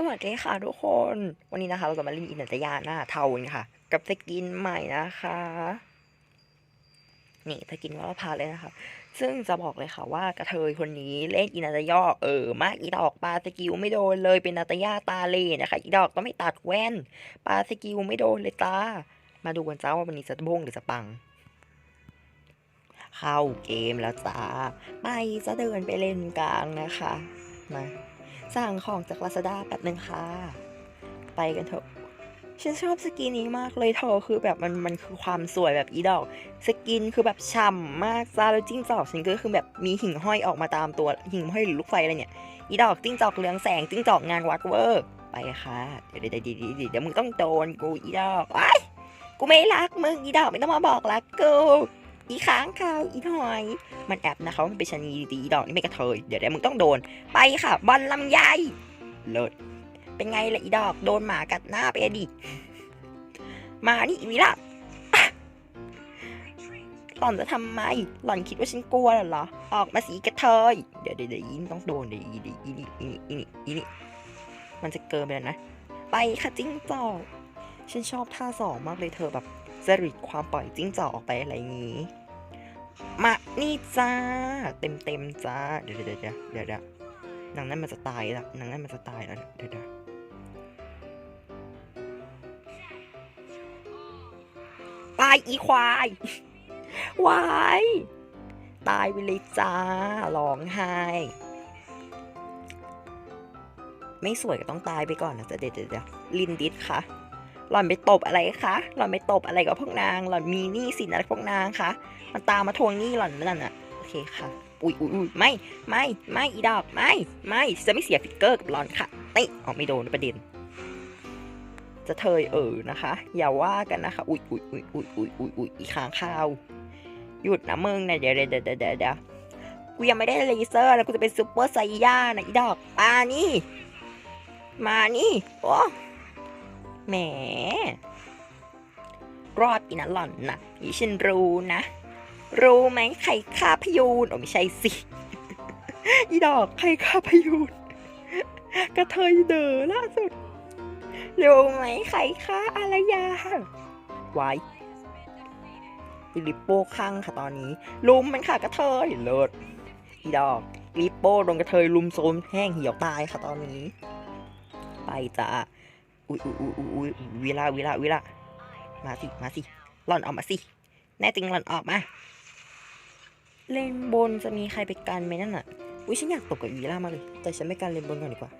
สวัสดีค่ะทุกคน วันนี้นะคะเราจะมาเล่นอินัตยาหน้าเทาค่ะ กับสกินใหม่นะคะ นี่สกินว่าพาเลยนะคะ ซึ่งจะบอกเลยค่ะว่ากระเทยคนนี้เล่นอินาตยอเออมากอีดอกปลาสกิลไม่โดนเลยเป็นนาตยาตาเลนะคะอีดอกก็ไม่ตัดแว่นปลาสกิลไม่โดนเลยจ้ามาดูกันจ้าว่าวันนี้จะบงหรือจะปังเข้าเกมแล้วจ้าไปจะเดินไปเล่นกลางนะคะมา สั่งของจากลาซาด้าแป๊บนึงค่ะ ไปกันเถอะ ฉันชอบสกินนี้มากเลยเธอคือแบบมันมันคือความสวยแบบอีดอก สกินคือแบบฉ่ำมากจ้าแล้วจิ้งจอกฉันก็คือแบบมีหิ่งห้อยออกมาตามตัวหิ่งห้อยหรือลูกไฟอะไรเนี่ย อีดอกจิ้งจอกเรืองแสงจิ้งจอกงานวัดเวอร์ไปค่ะเดี๋ยวเดี๋ยวเดี๋ยวเดี๋ยวเดี๋ยวมึงต้องโดนกูอีดอกไอ้กูไม่รักมึงอีดอกไม่ต้องมาบอกรักกู อีค้างคาวอีหอย มันแอบนะเขามันเป็นชนีดีอีดอกนี่ไม่กระเทยเดี๋ยวเดี๋ยวมึงต้องโดน ไปค่ะบอลลำไยเลิศเป็นไงล่ะอีดอกโดนหมากัดหน้าไปดิมานี่อีวิล่ะหล่อนจะทำไม หล่อนคิดว่าฉันกลัวเหรอ ออกมาสีกระเทย เดี๋ยวเดี๋ยวยวอีนี่ต้องโดนเดี๋ยวอีนี่อีนี่อีนี่อีนี่อีนี่มันจะเกินไปแล้วนะ ไปค่ะจิ้งจอกฉันชอบท่าสองมากเลยเธอแบบ จริตความปล่อยจิ้งจอกออกไปอะไรอย่างงี้ มานี่จ้า เต็มเต็มจ้า เดี๋ยวเดี๋ยวเดี๋ยวเดี๋ยวเดี๋ยวนางนั่นมันจะตายล้วนางนั่นมันจะตายแล้วเดี๋ยวเดี๋ยวตายอีควายวายตายไปเลยจ้าร้องไห้ ไม่สวยก็ต้องตายไปก่อนนะจ๊ะเดี๋ยวเดี๋ยวเดี๋ยวลินดิสค่ะ หล่อนไปตบอะไรคะหล่อนไปตบอะไรกับพวกนาง หล่อนมีหนี้สินอะไรพวกนางคะมันตามมาทวงหนี้หล่อนนั่นน่ะโอเคค่ะอุ้ยอุ้ยอุ้ยไม่ไม่ไม่อีดอกไม่ไม่จะไม่เสียฟิกเกอร์กับหล่อนค่ะนี่เอาไม่โดนประเด็น จะเทยเออนะคะ อย่าว่ากันนะคะอุ้ยอุ้ยอุ้ยอุ้ยอุ้ยอุ้ยอุ้ยอีค้างข้าวหยุดนะมึงนะเดี๋ยวเดี๋ยวเดี๋ยวเดี๋ยวเดี๋ยวกูยังไม่ได้เลเซอร์แล้วกูจะเป็นซูเปอร์ไซย่านะอีดอกมานี่ มานี่ โอ้ แหม รอดอีนะหล่อนนะอีฉันรู้นะ รู้ไหมใครฆ่าพยูนโอ้ไม่ใช่สิ อีดอกใครฆ่าพยูนกระเทยเดอล่าสุด รู้ไหมใครฆ่าอารยาวายฟิลิปโป้ข้างค่ะตอนนี้ ลุมมันค่ะกระเทยเลิศอีดอกลิปโป้โดนกระเทยลุมโซมแห้งเหี่ยวตายค่ะตอนนี้ ไปจ้า อุ้ยอุ้ยอุ้ยอุ้ยวิลาวิลาวิลามาสิ มาสิหล่อนออกมาสิ แน่จริงหล่อนออกมา เลนบนจะมีใครไปกันไหมนั่นน่ะ อุ้ยฉันอยากตกกับวีล่ามากเลย แต่ฉันไม่กันเลนบนก่อนดีกว่า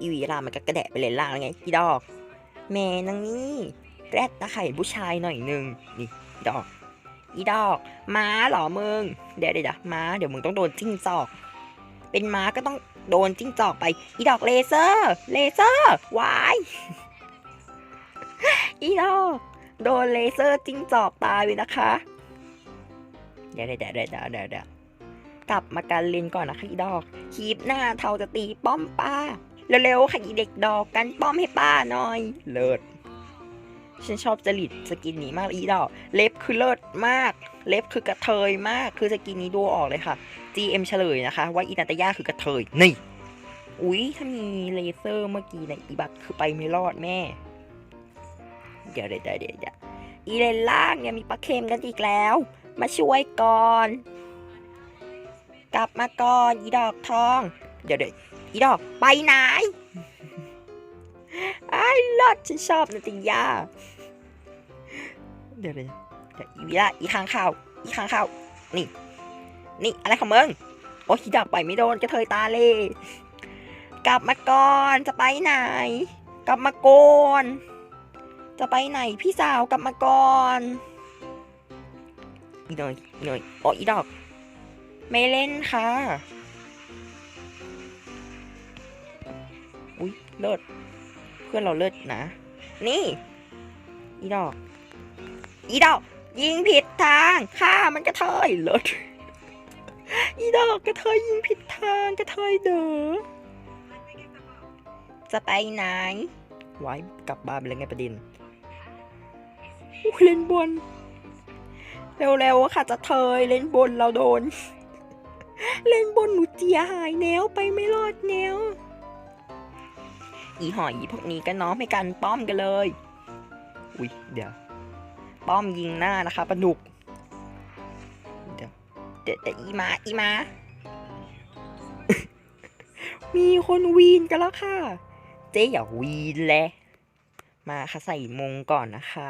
อีวีล่ามันก็กระแดะไปเลนล่างแล้วไงพี่ดอก แม่นางนี่ แรดตะไข่ผู้ชายหน่อยนึง นี่ดอก อีดอก ม้าเหรอมึง เดี๋ยวเดี๋ยวม้า เดี๋ยวมึงต้องโดนจิ้งจอก เป็นม้าก็ต้องโดนจิ้งจอกไป อีดอกเลเซอร์ เลเซอร์วายอีดอกโดนเลเซอร์จิ้งจอกตายไปนะคะเดี๋ยวเดี๋ยวเดี๋ยวเดี๋ยวเดี๋ยวเดี๋ยวกลับมาการเล่นก่อนนะคะอีดอกคีบหน้าเทาจะตีป้อมป้าเร็วๆค่ะอีเด็กดอกกันป้อมให้ป้าหน่อย เลิศฉันชอบจริตสกินนี้มากอีดอก เล็บคือเลิศมาก เล็บคือกระเทยมาก คือสกินนี้ดูออกเลยค่ะ GM เฉลยนะคะ ว่าอีนาตายาคือกระเทยนี่ อุ๊ย ถ้ามีเลเซอร์เมื่อกี้ในอีบักคือไปไม่รอดแม่เดี๋ยวเดี๋ยวเดี๋ยวเดี๋ยวอีเลนล่างเนี่ยมีปลาเค็มกันอีกแล้ว มาช่วยก่อน กลับมาก่อนอีดอกทอง เดี๋ยวเดี๋ยวอีดอกไปไหนไอ้ลอดฉันชอบนาตยาเดี๋ยวเดี๋ยวอีวอีวิละอีข้างข้าว อีข้างข้าว นี่ นี่อะไรของมึง โอ้ยอีดอกปไม่โดนกระเทยตาเลย กลับมาก่อนจะไปไหน กลับมาก่อนจะไปไหนพี่สาวกลับมาก่อนอีหน่อยอีหน่อยโอ้อีดอก ไม่เล่นค่ะอุ้ยเลิศเพื่อนเราเลิศนะ นี่ อีดอก อีดอก ยิงผิดทางฆ่ามันกระเทยเลิศ อีดอกกระเทยยิงผิดทางกระเทยเด้อจะไปไหน ไว้กลับบ้านไปเลยไงประเด็นอุ๊ยเล่นบน เร็วๆค่ะจะเทยเล่นบนเราโดน เล่นบนหนูเจียหายแนวไปไม่รอดแนวอีหอยพวกนี้ก็น้อมให้กันป้อมกันเลย อุ๊ยเดี๋ยว ป้อมยิงหน้านะคะปลาดุกเดี๋ยว เดี๋ยวเดี๋ยวอีมาอีมา มีคนวีนกันแล้วค่ะ เจ๊อย่าวีนแหละมาค่ะใส่มงก่อนนะคะ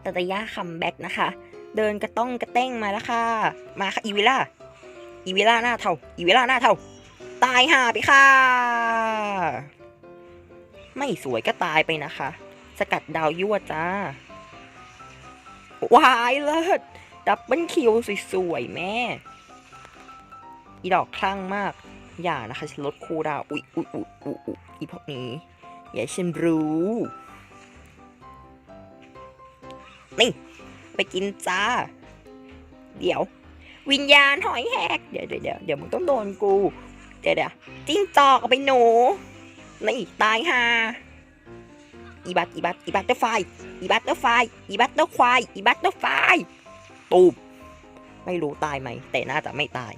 แต่ตะย่าคัมแบ็กนะคะ เดินกระต้องกระเต้งมาแล้วค่ะ มาค่ะอีวิล่าอีวิล่าหน้าเท่าอีวิล่าหน้าเท่าตายห่าไปค่ะ ไม่สวยก็ตายไปนะคะ สกัดดาวยั่วจ้าวายเลิศ ดับเบิลคิวสวยๆแม่ อีดอกคลั่งมาก อย่านะคะฉันลดคูดาวอุ๊ยอุ๊ยอุ๊ยอุ๊ยอุ๊ยอีพวกนี้ อย่าฉันรู้ นี่ ไปกินจ้า เดี๋ยว วิญญาณหอยแหก เดี๋ยวเดี๋ยวเดี๋ยวมึงต้องโดนกู เดี๋ยวเดี๋ยวจิ้งจอกเอาไปหนู นี่ ตายห่าอีบัตอีบัตอีบัตเตอร์ไฟอีบัตเตอร์ไฟอีบัตเตอร์ควายอีบัตเตอร์ไฟ ตูบไม่รู้ตายไหม แต่น่าจะไม่ตาย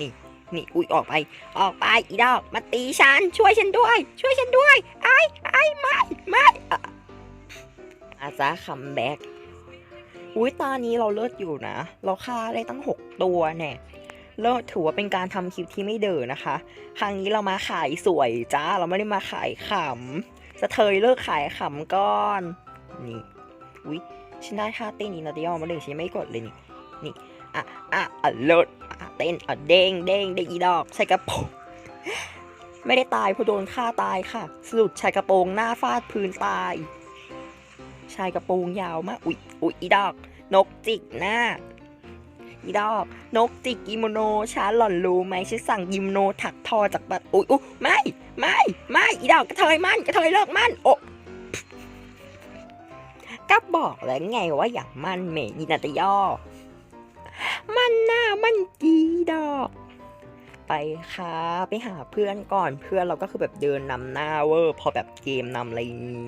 นี่ นี่อุ้ยออกไป ออกไปอีดอก มาตีฉัน ช่วยฉันด้วย ช่วยฉันด้วยไอ้ไอ้ไม่ไม่อาซาคัมแบ็กอุ้ยตอนนี้เราเลิศอยู่นะ เราฆ่าได้ตั้งหกตัวแน่เลิศถือว่าเป็นการทำคลิปที่ไม่เด๋อนะคะ ครั้งนี้เรามาขายสวยจ้า เราไม่ได้มาขายขำจะเทยเลิกขายขำก่อน นี่ อุ้ย ฉันได้ท่าเต้นอีนาเดียมาเลยฉันยังไม่กดเลยนี่ นี่อะอะอะลิศอะเต้นอะเด้งเด้งเด้งอีดอกใส่กระโปรงไม่ได้ตายเพราะโดนฆ่าตายค่ะสรุดชายกระโปรงหน้าฟาดพื้นตายชายกระโปรงยาวมากอุ๊ยอุ๊ยอีดอก นกจิกหน้าอีดอก นกจิกกิโมโนช้าหล่อนรู้ไหมฉันสั่งกิโมโนถักทอจากบัตรอุ๊ยอุ๊ยไม่ ไม่ ไม่ อีดอกกระเทยมันกระเทยเลิกมันโอะ ก็บอกแล้วไงว่าอย่างมันเหมยีนาตยอ มันหน้ามันกีดอก ไปค่ะไปหาเพื่อนก่อนเพื่อนเราก็คือแบบเดินนำหน้าเวอร์พอแบบเกมนำอะไรนี้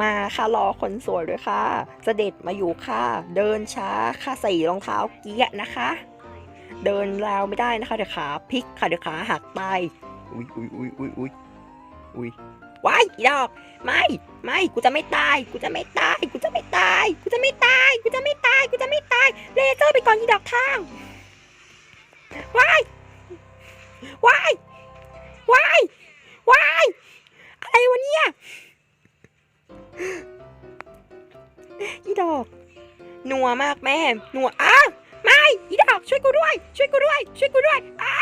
มาค่ะรอคนสวยด้วยค่ะเสด็จมาอยู่ค่ะ เดินช้าค่ะใส่รองเท้าเกียร์นะคะ เดินราวไม่ได้นะคะเดี๋ยวขาพลิกค่ะเดี๋ยวขาหักไปอุ้ยอุ้ยอุ้ยอุ้ยอุ้ยอุ้ย ว้ายอีดอก ไม่ไม่กูจะไม่ตาย กูจะไม่ตาย กูจะไม่ตาย กูจะไม่ตาย กูจะไม่ตาย กูจะไม่ตาย เลเซอร์ไปก่อนอีดอกทางว้ายว้ายว้ายว้ายอะไรวะเนี่ยอีดอกนัวมากแม่นัวอ้าไม่อีดอกช่วยกูด้วย ช่วยกูด้วย ช่วยกูด้วยอ้า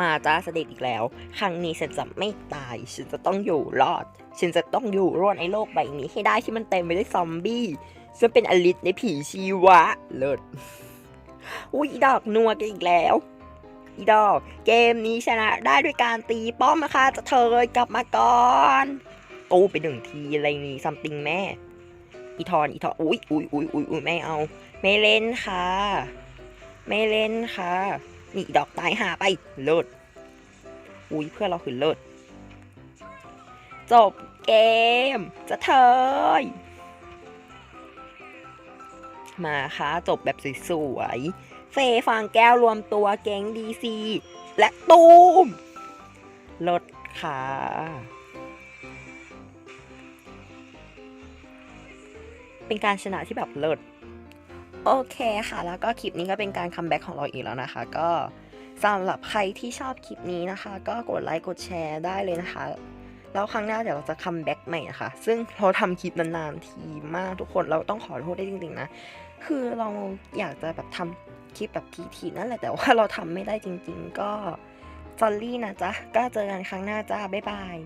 มาจ้าเสด็จอีกแล้ว ครั้งนี้ฉันจะไม่ตาย ฉันจะต้องอยู่รอด ฉันจะต้องอยู่รอดในโลกใบนี้ให้ได้ที่มันเต็มไปด้วยซอมบี้ซึ่งเป็นอลิสในผีชีวะ เลิศ อุ้ยดอกนัวกันอีกแล้ว อีดอก เกมนี้ชนะได้ด้วยการตีป้อมนะคะจะเธอกลับมาก่อน ตู้ไปหนึ่งทีอะไรนี่ซัมติงแม่ อีทอนอีทอนอุ้ยอุ้ยอุ้ยอุ้ยอุ้ยไม่เอา ไม่เล่นค่ะ ไม่เล่นค่ะ นี่ดอกตายหาไปเลิศอุ้ยเพื่อเราคือเลิศจบเกม จะเทยมาค่ะ จบแบบสวยๆ เฟย์ฟางแก้วรวมตัวแก๊งดีซีและตูมลดค่ะ เป็นการชนะที่แบบเลิศโอเคค่ะ แล้วก็คลิปนี้ก็เป็นการคัมแบ็กของเราอีกแล้วนะคะ ก็สำหรับใครที่ชอบคลิปนี้นะคะ ก็กดไลค์กดแชร์ได้เลยนะคะ แล้วครั้งหน้าเดี๋ยวเราจะคัมแบ็กใหม่นะคะ ซึ่งเราทำคลิปนานๆทีมากทุกคนเราต้องขอโทษได้จริงๆนะ คือเราอยากจะแบบทำคลิปแบบทีๆนั่นแหละแต่ว่าเราทำไม่ได้จริง ๆ ก็ s อรี่นะจ๊ะก็เจอกันครั้งหน้าจ้าบ๊ายบาย